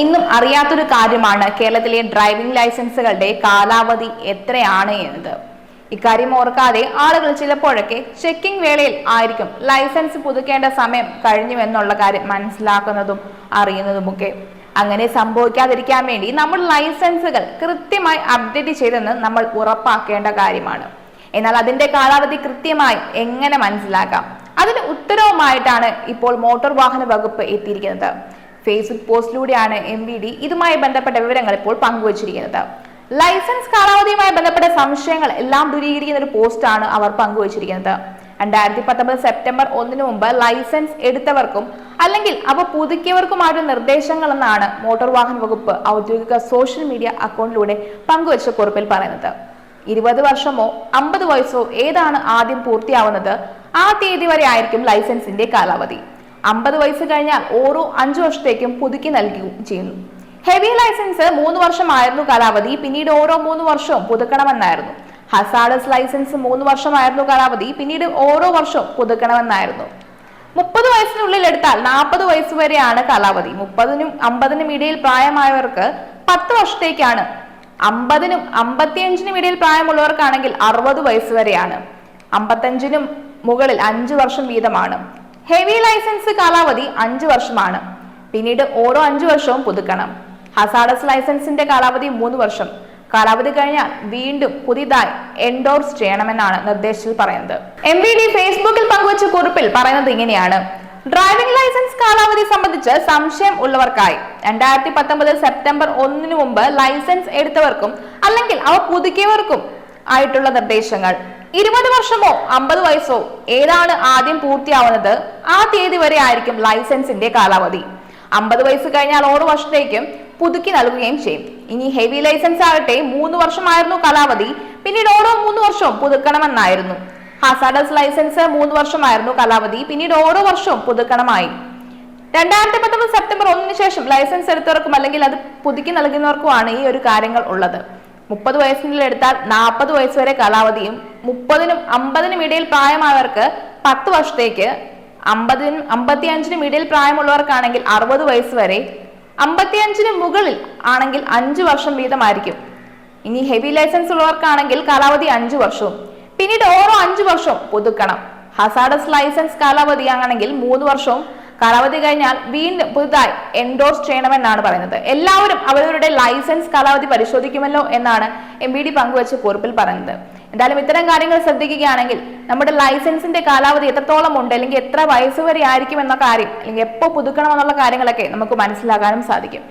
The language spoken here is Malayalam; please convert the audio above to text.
ഇന്നും അറിയാത്തൊരു കാര്യമാണ് കേരളത്തിലെ ഡ്രൈവിംഗ് ലൈസൻസുകളുടെ കാലാവധി എത്രയാണ് എന്നത്. ഇക്കാര്യം ഓർക്കാതെ ആളുകൾ ചിലപ്പോഴൊക്കെ ചെക്കിംഗ് വേളയിൽ ആയിരിക്കും ലൈസൻസ് പുതുക്കേണ്ട സമയം കഴിഞ്ഞു എന്നുള്ള കാര്യം മനസ്സിലാക്കുന്നതും അറിയുന്നതുമൊക്കെ. അങ്ങനെ സംഭവിക്കാതിരിക്കാൻ വേണ്ടി നമ്മൾ ലൈസൻസുകൾ കൃത്യമായി അപ്ഡേറ്റ് ചെയ്തെന്ന് നമ്മൾ ഉറപ്പാക്കേണ്ട കാര്യമാണ്. എന്നാൽ അതിന്റെ കാലാവധി കൃത്യമായി എങ്ങനെ മനസ്സിലാക്കാം? അതിന് ഉത്തരവുമായിട്ടാണ് ഇപ്പോൾ മോട്ടോർ വാഹന വകുപ്പ് എത്തിയിരിക്കുന്നത്. ഫേസ്ബുക്ക് പോസ്റ്റിലൂടെയാണ് എം വി ഡി ഇതുമായി ബന്ധപ്പെട്ട വിവരങ്ങൾ ഇപ്പോൾ പങ്കുവച്ചിരിക്കുന്നത്. ലൈസൻസ് കാലാവധിയുമായി ബന്ധപ്പെട്ട സംശയങ്ങൾ എല്ലാം ദൂരീകരിക്കുന്ന ഒരു പോസ്റ്റാണ് അവർ പങ്കുവച്ചിരിക്കുന്നത്. രണ്ടായിരത്തി പത്തൊമ്പത് സെപ്റ്റംബർ ഒന്നിനു മുമ്പ് ലൈസൻസ് എടുത്തവർക്കും അല്ലെങ്കിൽ അവ പുതുക്കിയവർക്കുമായുള്ള നിർദ്ദേശങ്ങളെന്നാണ് മോട്ടോർ വാഹന വകുപ്പ് ഔദ്യോഗിക സോഷ്യൽ മീഡിയ അക്കൗണ്ടിലൂടെ പങ്കുവച്ച കുറിപ്പിൽ പറയുന്നത്. ഇരുപത് വർഷമോ അമ്പത് വയസ്സോ ഏതാണ് ആദ്യം പൂർത്തിയാവുന്നത്? ആ തീയതി വരെ ആയിരിക്കും ലൈസൻസിന്റെ കാലാവധി. അമ്പത് വയസ്സ് കഴിഞ്ഞാൽ ഓരോ അഞ്ചു വർഷത്തേക്കും പുതുക്കി നൽകുകയും ചെയ്യുന്നു. ഹെവി ലൈസൻസ് മൂന്ന് വർഷമായിരുന്നു കാലാവധി. പിന്നീട് ഓരോ മൂന്ന് വർഷവും പുതുക്കണമെന്നായിരുന്നു. ഹസാഡസ് ലൈസൻസ് മൂന്ന് വർഷമായിരുന്നു കാലാവധി. പിന്നീട് ഓരോ വർഷവും പുതുക്കണമെന്നായിരുന്നു. മുപ്പത് വയസ്സിനുള്ളിൽ എടുത്താൽ നാൽപ്പത് വയസ്സ് വരെയാണ് കാലാവധി. മുപ്പതിനും അമ്പതിനും ഇടയിൽ പ്രായമായവർക്ക് പത്ത് വർഷത്തേക്കാണ്. അമ്പതിനും അമ്പത്തിയഞ്ചിനും ഇടയിൽ പ്രായമുള്ളവർക്കാണെങ്കിൽ അറുപത് വയസ്സ് വരെയാണ്. അമ്പത്തഞ്ചിനും മുകളിൽ അഞ്ച് വർഷം വീതമാണ്. ഹെവി ലൈസൻസ് കാലാവധി അഞ്ചു വർഷമാണ്. പിന്നീട് ഓരോ അഞ്ചു വർഷവും പുതുക്കണം. ഹസാഡസ് ലൈസൻസിന്റെ കാലാവധി മൂന്ന് വർഷം. കാലാവധി കഴിഞ്ഞാൽ വീണ്ടും പുതിയതായി എൻഡോർസ് ചെയ്യണമെന്നാണ് നിർദ്ദേശത്തിൽ പറയുന്നത്. എം വി ഡി ഫേസ്ബുക്കിൽ പങ്കുവച്ച കുറിപ്പിൽ പറയുന്നത് ഇങ്ങനെയാണ്. ഡ്രൈവിംഗ് ലൈസൻസ് കാലാവധി സംബന്ധിച്ച് സംശയം ഉള്ളവർക്കായി രണ്ടായിരത്തി പത്തൊമ്പത് സെപ്റ്റംബർ ഒന്നിനു മുമ്പ് ലൈസൻസ് എടുത്തവർക്കും അല്ലെങ്കിൽ അവ പുതുക്കിയവർക്കും ആയിട്ടുള്ള നിർദ്ദേശങ്ങൾ. ഇരുപത് വർഷമോ അമ്പത് വയസ്സോ? ഏതാണ് ആദ്യം പൂർത്തിയാവുന്നത്? ആ തീയതി വരെ ആയിരിക്കും ലൈസൻസിന്റെ കാലാവധി. അമ്പത് വയസ്സ് കഴിഞ്ഞാൽ ഓരോ വർഷത്തേക്കും പുതുക്കി നൽകുകയും ചെയ്യും. ഇനി ഹെവി ലൈസൻസ് ആകട്ടെ മൂന്ന് വർഷമായിരുന്നു കാലാവധി. പിന്നീട് ഓരോ മൂന്ന് വർഷവും പുതുക്കണമെന്നായിരുന്നു. ഹസാഡസ് ലൈസൻസ് മൂന്ന് വർഷമായിരുന്നു കാലാവധി. പിന്നീട് ഓരോ വർഷവും പുതുക്കണമായി. രണ്ടായിരത്തി പത്തൊമ്പത് സെപ്റ്റംബർ ഒന്നിന് ശേഷം ലൈസൻസ് എടുത്തവർക്കും അല്ലെങ്കിൽ അത് പുതുക്കി നൽകുന്നവർക്കുമാണ് ഈ ഒരു കാര്യങ്ങൾ ഉള്ളത്. മുപ്പത് വയസ്സിനുള്ളിൽ എടുത്താൽ നാൽപ്പത് വയസ്സ് വരെ കാലാവധിയും മുപ്പതിനും അമ്പതിനും ഇടയിൽ പ്രായമായവർക്ക് പത്ത് വർഷത്തേക്ക് അമ്പതിനും അമ്പത്തിയഞ്ചിനും ഇടയിൽ പ്രായമുള്ളവർക്കാണെങ്കിൽ അറുപത് വയസ്സ് വരെ അമ്പത്തിയഞ്ചിന് മുകളിൽ ആണെങ്കിൽ അഞ്ച് വർഷം വീതമായിരിക്കും. ഇനി ഹെവി ലൈസൻസ് ഉള്ളവർക്കാണെങ്കിൽ കാലാവധി അഞ്ചു വർഷവും. പിന്നീട് ഓരോ അഞ്ചു വർഷവും പുതുക്കണം. ഹസാഡസ് ലൈസൻസ് കാലാവധി ആണെങ്കിൽ മൂന്ന് വർഷവും കാലാവധി കഴിഞ്ഞാൽ വീണ്ടും പുതുതായി എൻഡോഴ്സ് ചെയ്യണമെന്നാണ് പറയുന്നത്. എല്ലാവരും അവരവരുടെ ലൈസൻസ് കാലാവധി പരിശോധിക്കുമല്ലോ എന്നാണ് എം ബി ഡി പങ്കുവച്ച കുറിപ്പിൽ പറയുന്നത്. എന്തായാലും ഇത്തരം കാര്യങ്ങൾ ശ്രദ്ധിക്കുകയാണെങ്കിൽ നമ്മുടെ ലൈസൻസിന്റെ കാലാവധി എത്രത്തോളം ഉണ്ട് അല്ലെങ്കിൽ എത്ര വയസ്സ് വരെ ആയിരിക്കും എന്ന കാര്യം അല്ലെങ്കിൽ എപ്പോൾ പുതുക്കണം എന്നുള്ള കാര്യങ്ങളൊക്കെ നമുക്ക് മനസ്സിലാക്കാനും സാധിക്കും.